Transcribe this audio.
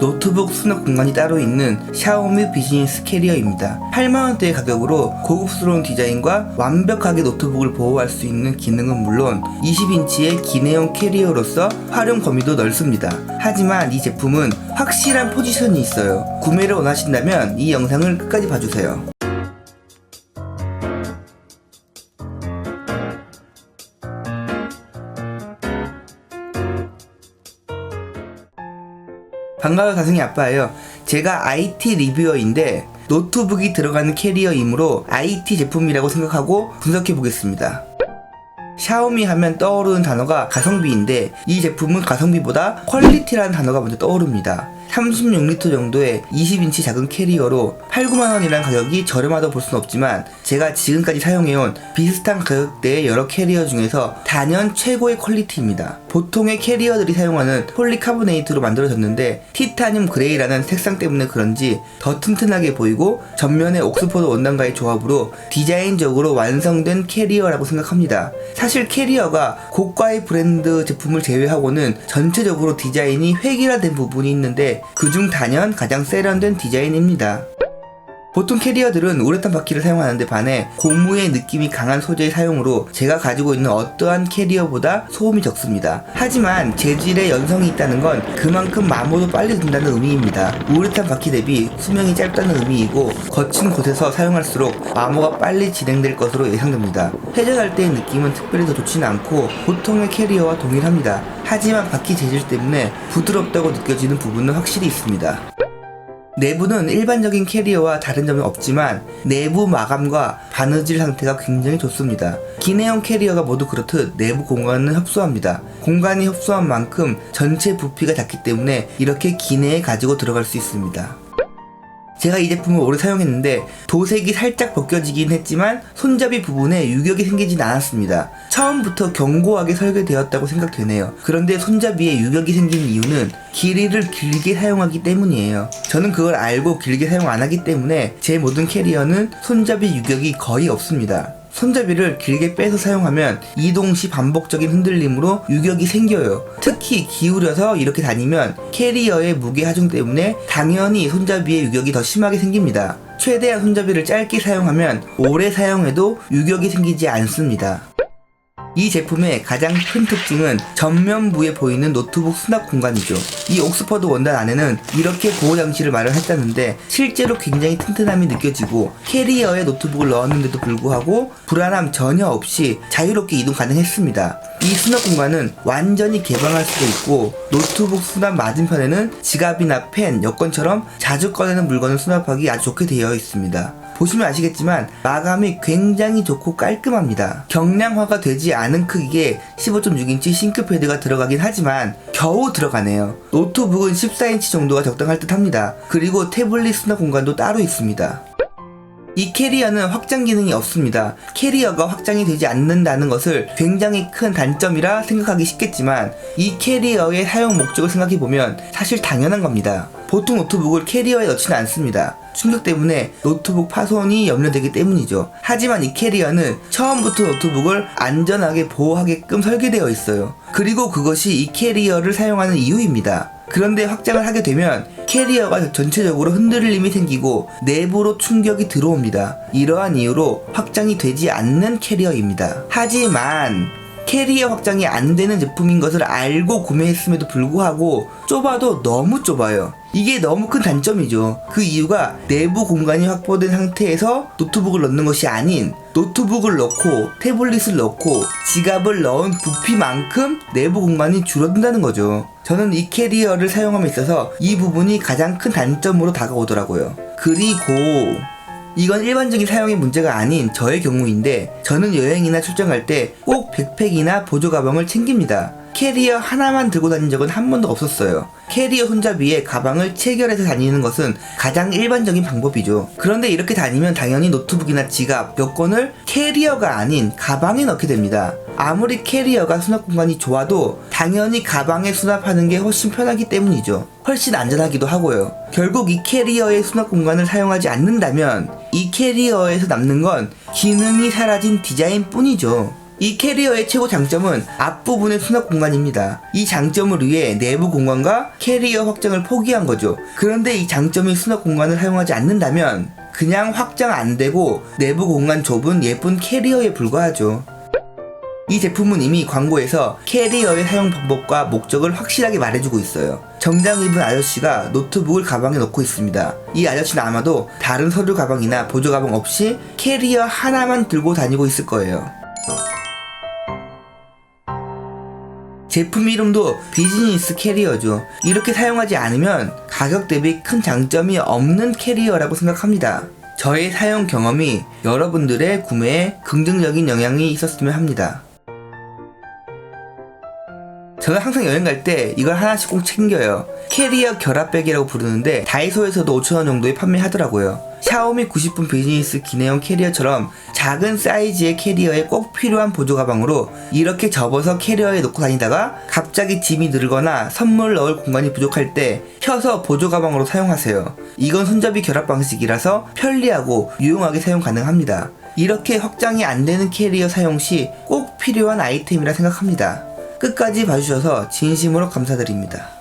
노트북 수납 공간이 따로 있는 샤오미 비즈니스 캐리어입니다. 8만원대의 가격으로 고급스러운 디자인과 완벽하게 노트북을 보호할 수 있는 기능은 물론 20인치의 기내용 캐리어로서 활용 범위도 넓습니다. 하지만 이 제품은 확실한 포지션이 있어요. 구매를 원하신다면 이 영상을 끝까지 봐주세요. 반가워요 가승이 아빠예요. 제가 IT 리뷰어인데 노트북이 들어가는 캐리어이므로 IT 제품이라고 생각하고 분석해 보겠습니다. 샤오미 하면 떠오르는 단어가 가성비인데 이 제품은 가성비보다 퀄리티라는 단어가 먼저 떠오릅니다 36리터 정도의 20인치 작은 캐리어로 8, 9만원이라는 가격이 저렴하다고 볼 수는 없지만 제가 지금까지 사용해온 비슷한 가격대의 여러 캐리어 중에서 단연 최고의 퀄리티입니다. 보통의 캐리어들이 사용하는 폴리카보네이트로 만들어졌는데 티타늄 그레이라는 색상 때문에 그런지 더 튼튼하게 보이고 전면에 옥스퍼드 원단과의 조합으로 디자인적으로 완성된 캐리어라고 생각합니다. 사실 캐리어가 고가의 브랜드 제품을 제외하고는 전체적으로 디자인이 획일화된 부분이 있는데 그중 단연 가장 세련된 디자인입니다. 보통 캐리어들은 우레탄 바퀴를 사용하는데 반해 고무의 느낌이 강한 소재의 사용으로 제가 가지고 있는 어떠한 캐리어보다 소음이 적습니다. 하지만 재질에 연성이 있다는 건 그만큼 마모도 빨리 든다는 의미입니다. 우레탄 바퀴 대비 수명이 짧다는 의미이고 거친 곳에서 사용할수록 마모가 빨리 진행될 것으로 예상됩니다. 회전할 때의 느낌은 특별히 더 좋지는 않고 보통의 캐리어와 동일합니다. 하지만 바퀴 재질 때문에 부드럽다고 느껴지는 부분은 확실히 있습니다. 내부는 일반적인 캐리어와 다른 점은 없지만 내부 마감과 바느질 상태가 굉장히 좋습니다. 기내용 캐리어가 모두 그렇듯 내부 공간은 협소합니다. 공간이 협소한 만큼 전체 부피가 작기 때문에 이렇게 기내에 가지고 들어갈 수 있습니다. 제가 이 제품을 오래 사용했는데 도색이 살짝 벗겨지긴 했지만 손잡이 부분에 유격이 생기진 않았습니다. 처음부터 견고하게 설계되었다고 생각되네요. 그런데 손잡이에 유격이 생긴 이유는 길이를 길게 사용하기 때문이에요. 저는 그걸 알고 길게 사용 안 하기 때문에 제 모든 캐리어는 손잡이 유격이 거의 없습니다. 손잡이를 길게 빼서 사용하면 이동 시 반복적인 흔들림으로 유격이 생겨요. 특히 기울여서 이렇게 다니면 캐리어의 무게 하중 때문에 당연히 손잡이의 유격이 더 심하게 생깁니다. 최대한 손잡이를 짧게 사용하면 오래 사용해도 유격이 생기지 않습니다. 이 제품의 가장 큰 특징은 전면부에 보이는 노트북 수납 공간이죠. 이 옥스퍼드 원단 안에는 이렇게 보호 장치를 마련했다는데 실제로 굉장히 튼튼함이 느껴지고 캐리어에 노트북을 넣었는데도 불구하고 불안함 전혀 없이 자유롭게 이동 가능했습니다. 이 수납 공간은 완전히 개방할 수도 있고 노트북 수납 맞은편에는 지갑이나 펜, 여권처럼 자주 꺼내는 물건을 수납하기 아주 좋게 되어 있습니다. 보시면 아시겠지만 마감이 굉장히 좋고 깔끔합니다. 경량화가 되지 않은 크기의 15.6인치 싱크패드가 들어가긴 하지만 겨우 들어가네요. 노트북은 14인치 정도가 적당할 듯 합니다. 그리고 태블릿 수납 공간도 따로 있습니다. 이 캐리어는 확장 기능이 없습니다. 캐리어가 확장이 되지 않는다는 것을 굉장히 큰 단점이라 생각하기 쉽겠지만 이 캐리어의 사용 목적을 생각해보면 사실 당연한 겁니다. 보통 노트북을 캐리어에 넣지는 않습니다. 충격 때문에 노트북 파손이 염려되기 때문이죠. 하지만 이 캐리어는 처음부터 노트북을 안전하게 보호하게끔 설계되어 있어요. 그리고 그것이 이 캐리어를 사용하는 이유입니다. 그런데 확장을 하게 되면 캐리어가 전체적으로 흔들림이 생기고 내부로 충격이 들어옵니다. 이러한 이유로 확장이 되지 않는 캐리어입니다. 하지만 캐리어 확장이 안 되는 제품인 것을 알고 구매했음에도 불구하고 좁아도 너무 좁아요. 이게 너무 큰 단점이죠. 그 이유가 내부 공간이 확보된 상태에서 노트북을 넣는 것이 아닌 노트북을 넣고 태블릿을 넣고 지갑을 넣은 부피만큼 내부 공간이 줄어든다는 거죠. 저는 이 캐리어를 사용함에 있어서 이 부분이 가장 큰 단점으로 다가오더라고요. 그리고 이건 일반적인 사용의 문제가 아닌 저의 경우인데 저는 여행이나 출장 갈 때 꼭 백팩이나 보조 가방을 챙깁니다. 캐리어 하나만 들고 다닌 적은 한 번도 없었어요. 캐리어 손잡이에 가방을 체결해서 다니는 것은 가장 일반적인 방법이죠. 그런데 이렇게 다니면 당연히 노트북이나 지갑, 여권을 캐리어가 아닌 가방에 넣게 됩니다. 아무리 캐리어가 수납 공간이 좋아도 당연히 가방에 수납하는 게 훨씬 편하기 때문이죠. 훨씬 안전하기도 하고요. 결국 이 캐리어의 수납 공간을 사용하지 않는다면 이 캐리어에서 남는 건 기능이 사라진 디자인 뿐이죠. 이 캐리어의 최고 장점은 앞부분의 수납 공간입니다. 이 장점을 위해 내부 공간과 캐리어 확장을 포기한 거죠. 그런데 이 장점인 수납 공간을 사용하지 않는다면 그냥 확장 안 되고 내부 공간 좁은 예쁜 캐리어에 불과하죠. 이 제품은 이미 광고에서 캐리어의 사용 방법과 목적을 확실하게 말해주고 있어요. 정장 입은 아저씨가 노트북을 가방에 넣고 있습니다. 이 아저씨는 아마도 다른 서류 가방이나 보조 가방 없이 캐리어 하나만 들고 다니고 있을 거예요. 제품 이름도 비즈니스 캐리어죠. 이렇게 사용하지 않으면 가격 대비 큰 장점이 없는 캐리어라고 생각합니다. 저의 사용 경험이 여러분들의 구매에 긍정적인 영향이 있었으면 합니다. 저는 항상 여행 갈 때 이걸 하나씩 꼭 챙겨요. 캐리어 결합백이라고 부르는데 다이소에서도 5,000원 정도에 판매하더라고요. 샤오미 90분 비즈니스 기내용 캐리어처럼 작은 사이즈의 캐리어에 꼭 필요한 보조 가방으로 이렇게 접어서 캐리어에 놓고 다니다가 갑자기 짐이 늘거나 선물 넣을 공간이 부족할 때 펴서 보조 가방으로 사용하세요. 이건 손잡이 결합 방식이라서 편리하고 유용하게 사용 가능합니다. 이렇게 확장이 안 되는 캐리어 사용 시 꼭 필요한 아이템이라 생각합니다. 끝까지 봐주셔서 진심으로 감사드립니다.